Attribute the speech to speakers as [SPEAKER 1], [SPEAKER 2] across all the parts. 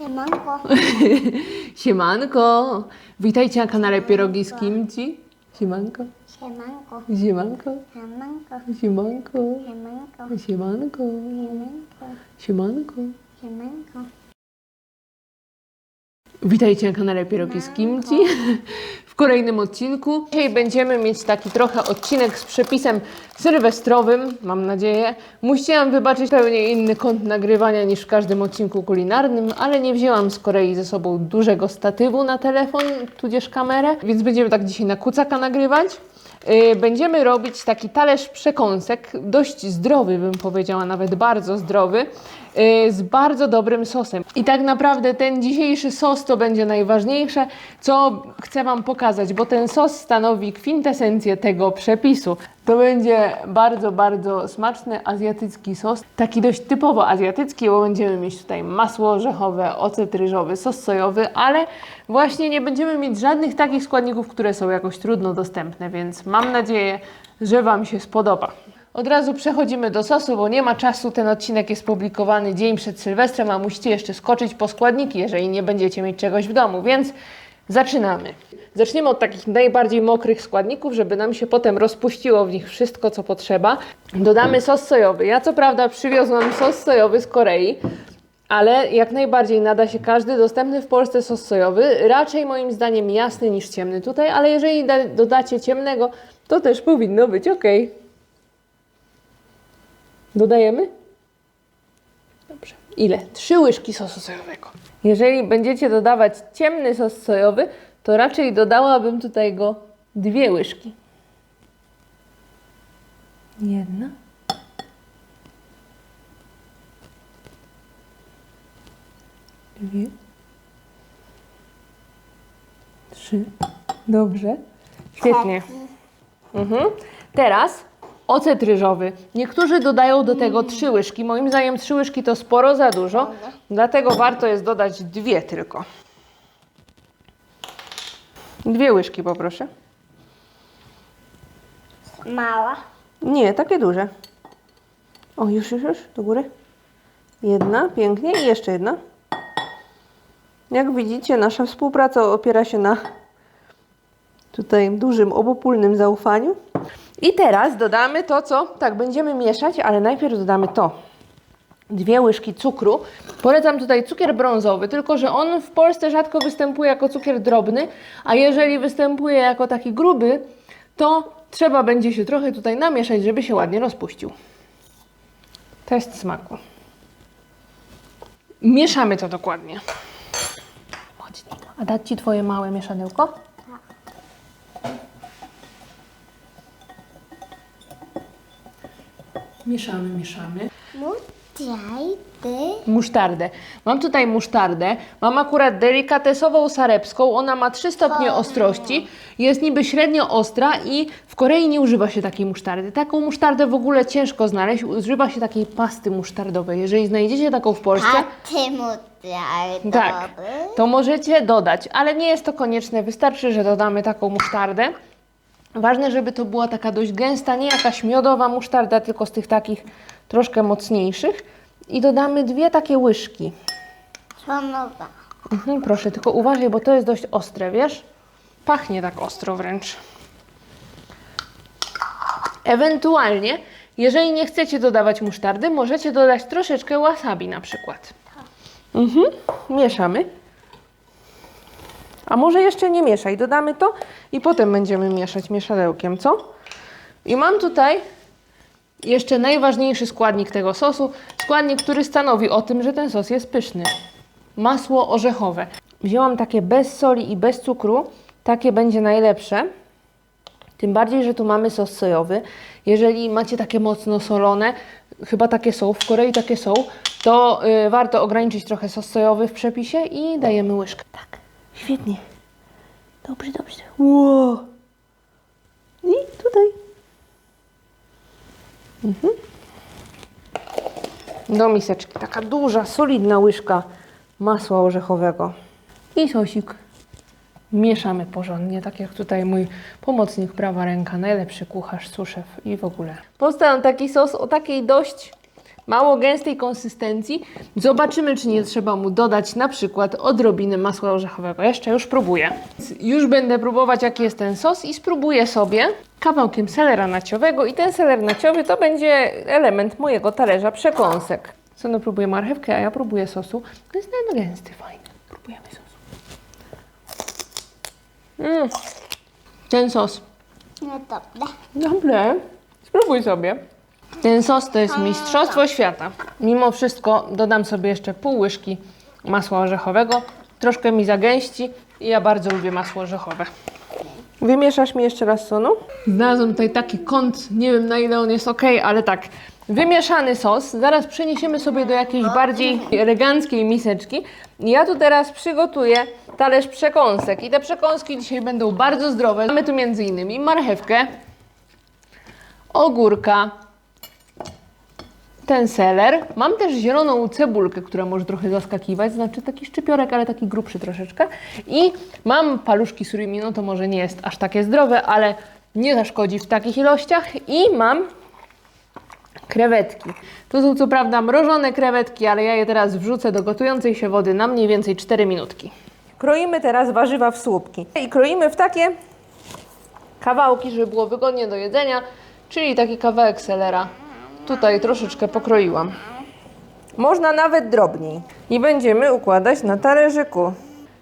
[SPEAKER 1] Siemanko.
[SPEAKER 2] Siemanko! Witajcie na kanale Pierogi z Kimci. Siemanko,
[SPEAKER 1] Siemanko.
[SPEAKER 2] siemanko,
[SPEAKER 1] Siemanko.
[SPEAKER 2] siemanko,
[SPEAKER 1] Siemanko.
[SPEAKER 2] siemanko,
[SPEAKER 1] Siemanko.
[SPEAKER 2] Witajcie na kanale Pierogi z Kimci kolejnym odcinku. Dzisiaj będziemy mieć taki trochę odcinek z przepisem sylwestrowym, mam nadzieję. Musiałam wybaczyć pewnie inny kąt nagrywania niż w każdym odcinku kulinarnym, ale nie wzięłam z Korei ze sobą dużego statywu na telefon, tudzież kamerę, więc będziemy tak dzisiaj na kucaka nagrywać. Yy, Będziemy robić taki talerz przekąsek, dość zdrowy bym powiedziała, nawet bardzo zdrowy, z bardzo dobrym sosem. I tak naprawdę ten dzisiejszy sos to będzie najważniejsze, co chcę Wam pokazać, bo ten sos stanowi kwintesencję tego przepisu. To będzie bardzo, bardzo smaczny azjatycki sos, taki dość typowo azjatycki, bo będziemy mieć tutaj masło orzechowe, ocet ryżowy, sos sojowy, ale właśnie nie będziemy mieć żadnych takich składników, które są jakoś trudno dostępne, więc mam nadzieję, że Wam się spodoba. Od razu przechodzimy do sosu, bo nie ma czasu. Ten odcinek jest publikowany dzień przed Sylwestrem, a musicie jeszcze skoczyć po składniki, jeżeli nie będziecie mieć czegoś w domu, więc zaczynamy. Zaczniemy od takich najbardziej mokrych składników, żeby nam się potem rozpuściło w nich wszystko, co potrzeba. Dodamy sos sojowy. Ja co prawda przywiozłam sos sojowy z Korei, ale jak najbardziej nada się każdy dostępny w Polsce sos sojowy. Raczej moim zdaniem jasny niż ciemny tutaj, ale jeżeli da- dodacie ciemnego, to też powinno być ok. Dodajemy? Dobrze. Ile? Trzy łyżki sosu sojowego. Jeżeli będziecie dodawać ciemny sos sojowy, to raczej dodałabym tutaj go dwie łyżki. Jedna. Dwie. Trzy. Dobrze. Świetnie. Mhm. Teraz ocet ryżowy. Niektórzy dodają do tego trzy łyżki. Moim zdaniem trzy łyżki to sporo za dużo, dlatego warto jest dodać dwie tylko. Dwie łyżki poproszę.
[SPEAKER 1] Mała.
[SPEAKER 2] Nie, takie duże. O, już, już, już, do góry. Jedna, pięknie i jeszcze jedna. Jak widzicie, nasza współpraca opiera się na tutaj dużym, obopólnym zaufaniu. I teraz dodamy to, co tak będziemy mieszać, ale najpierw dodamy to. Dwie łyżki cukru. Polecam tutaj cukier brązowy, tylko że on w Polsce rzadko występuje jako cukier drobny, a jeżeli występuje jako taki gruby, to trzeba będzie się trochę tutaj namieszać, żeby się ładnie rozpuścił. Test smaku. Mieszamy to dokładnie. A dać Ci Twoje małe mieszadełko? Mieszamy, mieszamy.
[SPEAKER 1] Mutaj ty.
[SPEAKER 2] Musztardę. Mam tutaj musztardę. Mam akurat delikatesową sarepską. Ona ma 3 stopnie ostrości. Jest niby średnio ostra i w Korei nie używa się takiej musztardy. Taką musztardę w ogóle ciężko znaleźć. Używa się takiej pasty musztardowej. Jeżeli znajdziecie taką w Polsce,
[SPEAKER 1] A ty mutaj
[SPEAKER 2] tak, to możecie dodać, ale nie jest to konieczne. Wystarczy, że dodamy taką musztardę. Ważne, żeby to była taka dość gęsta, nie jakaś miodowa musztarda, tylko z tych takich troszkę mocniejszych. I dodamy dwie takie łyżki.
[SPEAKER 1] Szanowa.
[SPEAKER 2] Mhm, proszę, tylko uważaj, bo to jest dość ostre, wiesz? Pachnie tak ostro wręcz. Ewentualnie, jeżeli nie chcecie dodawać musztardy, możecie dodać troszeczkę wasabi na przykład. Mhm, mieszamy. A może jeszcze nie mieszaj, dodamy to i potem będziemy mieszać mieszadełkiem, co? I mam tutaj jeszcze najważniejszy składnik tego sosu, składnik, który stanowi o tym, że ten sos jest pyszny masło orzechowe. Wzięłam takie bez soli i bez cukru. Takie będzie najlepsze. Tym bardziej, że tu mamy sos sojowy. Jeżeli macie takie mocno solone, chyba takie są, w Korei takie są, to y, warto ograniczyć trochę sos sojowy w przepisie i dajemy łyżkę. Tak, świetnie. Dobrze, dobrze. Wow. I tutaj. Do miseczki. Taka duża, solidna łyżka masła orzechowego. I sosik. Mieszamy porządnie, tak jak tutaj mój pomocnik, prawa ręka, najlepszy kucharz, suszew i w ogóle. Powstał taki sos o takiej dość mało gęstej konsystencji. Zobaczymy, czy nie trzeba mu dodać na przykład odrobiny masła orzechowego. Jeszcze już próbuję. Już będę próbować, jaki jest ten sos i spróbuję sobie kawałkiem selera naciowego i ten seler naciowy to będzie element mojego talerza przekąsek. Co no próbuję marchewkę, a ja próbuję sosu. To jest ten gęsty, fajny. Próbujemy sosu. Mm. Ten sos.
[SPEAKER 1] Niedobre.
[SPEAKER 2] Dobre. Spróbuj sobie. Ten sos to jest mistrzostwo świata. Mimo wszystko dodam sobie jeszcze pół łyżki masła orzechowego. Troszkę mi zagęści i ja bardzo lubię masło orzechowe. Wymieszasz mi jeszcze raz sonu? Znalazłam tutaj taki kąt, nie wiem na ile on jest ok, ale tak. Wymieszany sos, zaraz przeniesiemy sobie do jakiejś bardziej eleganckiej miseczki. Ja tu teraz przygotuję talerz przekąsek i te przekąski dzisiaj będą bardzo zdrowe. Mamy tu między innymi marchewkę, ogórka, ten seler. Mam też zieloną cebulkę, która może trochę zaskakiwać, znaczy taki szczypiorek, ale taki grubszy troszeczkę. I mam paluszki surimi, no to może nie jest aż takie zdrowe, ale nie zaszkodzi w takich ilościach. I mam krewetki. To są co prawda mrożone krewetki, ale ja je teraz wrzucę do gotującej się wody na mniej więcej 4 minutki. Kroimy teraz warzywa w słupki. I kroimy w takie kawałki, żeby było wygodnie do jedzenia, czyli taki kawałek selera. Tutaj troszeczkę pokroiłam. Można nawet drobniej. I będziemy układać na talerzyku.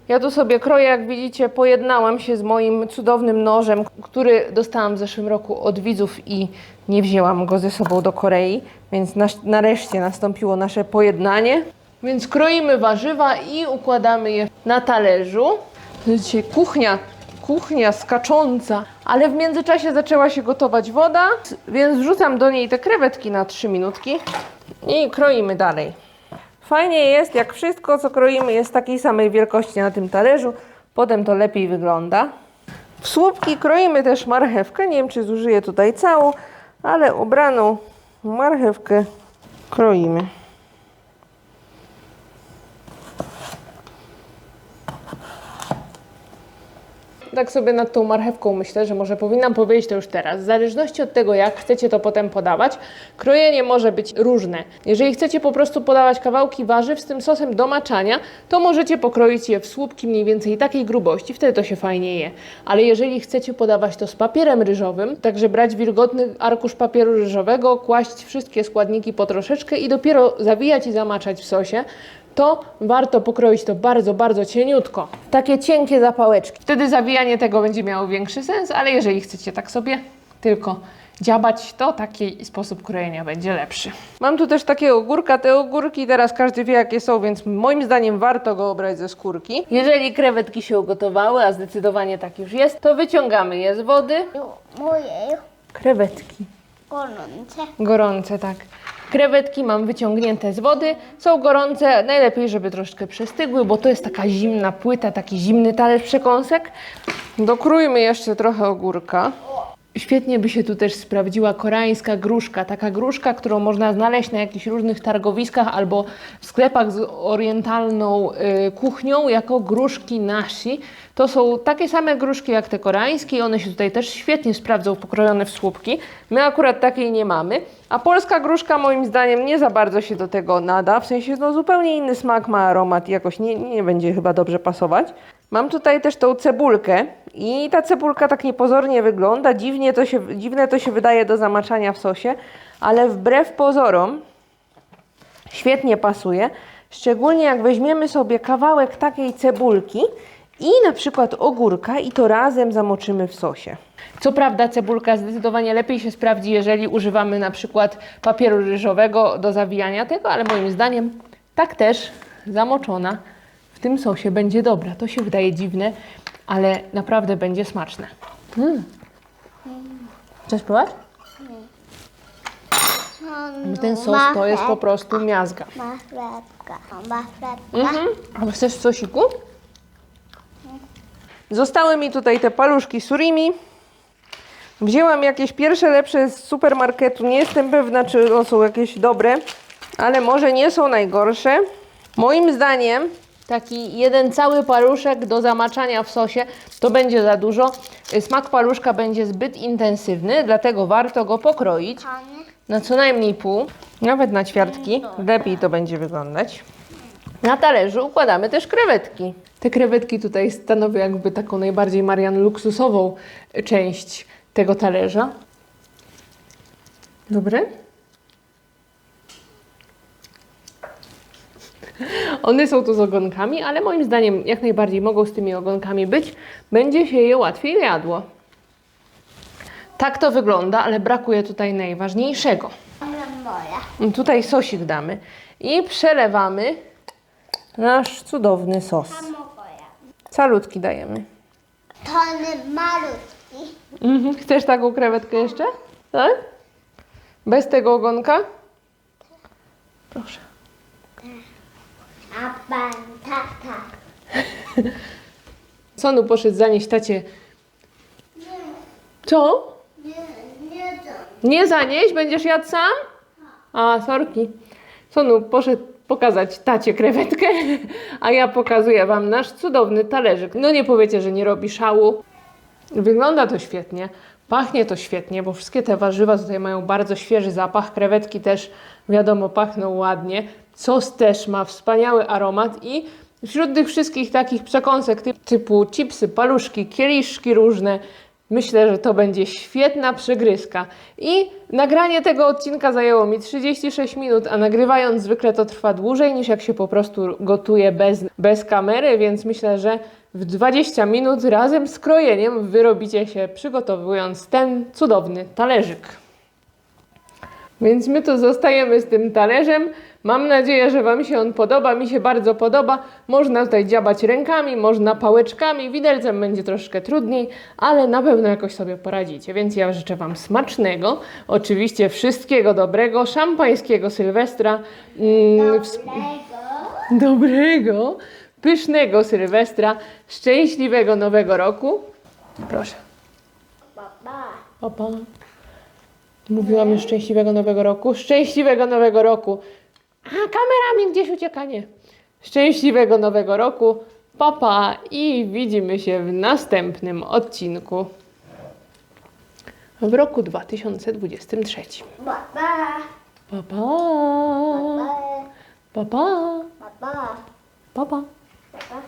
[SPEAKER 2] Ja tu sobie kroję, jak widzicie, pojednałam się z moim cudownym nożem, który dostałam w zeszłym roku od widzów i nie wzięłam go ze sobą do Korei, więc nareszcie nastąpiło nasze pojednanie. Więc kroimy warzywa i układamy je na talerzu. Dzisiaj kuchnia, kuchnia skacząca, ale w międzyczasie zaczęła się gotować woda, więc wrzucam do niej te krewetki na 3 minutki i kroimy dalej. Fajnie jest, jak wszystko, co kroimy, jest takiej samej wielkości na tym talerzu, potem to lepiej wygląda. W słupki kroimy też marchewkę. Nie wiem, czy zużyję tutaj całą, ale ubraną marchewkę kroimy. Tak sobie nad tą marchewką myślę, że może powinnam powiedzieć to już teraz. W zależności od tego, jak chcecie to potem podawać, krojenie może być różne. Jeżeli chcecie po prostu podawać kawałki warzyw z tym sosem do maczania, to możecie pokroić je w słupki mniej więcej takiej grubości, wtedy to się fajnie je. Ale jeżeli chcecie podawać to z papierem ryżowym, także brać wilgotny arkusz papieru ryżowego, kłaść wszystkie składniki po troszeczkę i dopiero zawijać i zamaczać w sosie, to warto pokroić to bardzo, bardzo cieniutko. Takie cienkie zapałeczki. Wtedy zawijanie tego będzie miało większy sens, ale jeżeli chcecie tak sobie tylko dziabać, to taki sposób krojenia będzie lepszy. Mam tu też takie ogórka. Te ogórki teraz każdy wie jakie są, więc moim zdaniem warto go obrać ze skórki. Jeżeli krewetki się ugotowały, a zdecydowanie tak już jest, to wyciągamy je z wody.
[SPEAKER 1] Moje
[SPEAKER 2] Krewetki.
[SPEAKER 1] Gorące.
[SPEAKER 2] Gorące, tak. Krewetki mam wyciągnięte z wody, są gorące, najlepiej, żeby troszeczkę przestygły, bo to jest taka zimna płyta, taki zimny talerz przekąsek. Dokrójmy jeszcze trochę ogórka. Świetnie by się tu też sprawdziła koreańska gruszka, taka gruszka, którą można znaleźć na jakichś różnych targowiskach albo w sklepach z orientalną y, kuchnią jako gruszki nasi. To są takie same gruszki jak te koreańskie i one się tutaj też świetnie sprawdzą pokrojone w słupki. My akurat takiej nie mamy, a polska gruszka moim zdaniem nie za bardzo się do tego nada, w sensie no zupełnie inny smak ma aromat i jakoś nie, nie będzie chyba dobrze pasować. Mam tutaj też tą cebulkę i ta cebulka tak niepozornie wygląda, dziwnie to się, dziwne to się wydaje do zamaczania w sosie, ale wbrew pozorom świetnie pasuje. Szczególnie jak weźmiemy sobie kawałek takiej cebulki i na przykład ogórka i to razem zamoczymy w sosie. Co prawda cebulka zdecydowanie lepiej się sprawdzi, jeżeli używamy na przykład papieru ryżowego do zawijania tego, ale moim zdaniem tak też zamoczona w tym sosie będzie dobra. To się wydaje dziwne, ale naprawdę będzie smaczne. Mm. Chcesz spróbować? Ten sos to jest po prostu miazga.
[SPEAKER 1] Marchewka. Marchewka.
[SPEAKER 2] Mhm. A chcesz w sosiku? Zostały mi tutaj te paluszki surimi. Wzięłam jakieś pierwsze lepsze z supermarketu. Nie jestem pewna, czy one są jakieś dobre, ale może nie są najgorsze. Moim zdaniem taki jeden cały paluszek do zamaczania w sosie to będzie za dużo. Smak paluszka będzie zbyt intensywny, dlatego warto go pokroić. Na co najmniej pół, nawet na ćwiartki. Lepiej to będzie wyglądać. Na talerzu układamy też krewetki. Te krewetki tutaj stanowią jakby taką najbardziej Marian luksusową część tego talerza. Dobre? One są tu z ogonkami, ale moim zdaniem jak najbardziej mogą z tymi ogonkami być. Będzie się je łatwiej jadło. Tak to wygląda, ale brakuje tutaj najważniejszego. Tutaj sosik damy i przelewamy nasz cudowny sos. Calutki dajemy.
[SPEAKER 1] Tony malutki.
[SPEAKER 2] Mhm. Chcesz taką krewetkę jeszcze? Tak? Bez tego ogonka? Proszę.
[SPEAKER 1] A pan tata.
[SPEAKER 2] Sonu poszedł zanieść tacie. Co?
[SPEAKER 1] Nie, nie to.
[SPEAKER 2] Nie zanieść? Będziesz jadł sam? A, sorki. Sonu poszedł pokazać tacie krewetkę, a ja pokazuję Wam nasz cudowny talerzyk. No nie powiecie, że nie robi szału. Wygląda to świetnie, pachnie to świetnie, bo wszystkie te warzywa tutaj mają bardzo świeży zapach. Krewetki też, wiadomo, pachną ładnie. Sos też ma wspaniały aromat i wśród tych wszystkich takich przekąsek typ, typu chipsy, paluszki, kieliszki różne, myślę, że to będzie świetna przegryzka. I nagranie tego odcinka zajęło mi 36 minut, a nagrywając zwykle to trwa dłużej niż jak się po prostu gotuje bez, bez kamery, więc myślę, że w 20 minut razem z krojeniem wyrobicie się przygotowując ten cudowny talerzyk. Więc my tu zostajemy z tym talerzem. Mam nadzieję, że Wam się on podoba. Mi się bardzo podoba. Można tutaj dziabać rękami, można pałeczkami. Widelcem będzie troszkę trudniej, ale na pewno jakoś sobie poradzicie. Więc ja życzę Wam smacznego, oczywiście wszystkiego dobrego, szampańskiego Sylwestra, mm,
[SPEAKER 1] Lego.
[SPEAKER 2] dobrego, pysznego Sylwestra, szczęśliwego Nowego Roku. Proszę. Papa. Mówiłam już szczęśliwego nowego roku. Szczęśliwego nowego roku. A kamera mi gdzieś ucieka, nie. Szczęśliwego nowego roku. Papa i widzimy się w następnym odcinku. W roku 2023.
[SPEAKER 1] Baba.
[SPEAKER 2] Papa.
[SPEAKER 1] Baba.
[SPEAKER 2] Papa.
[SPEAKER 1] Baba.
[SPEAKER 2] Papa.
[SPEAKER 1] Baba.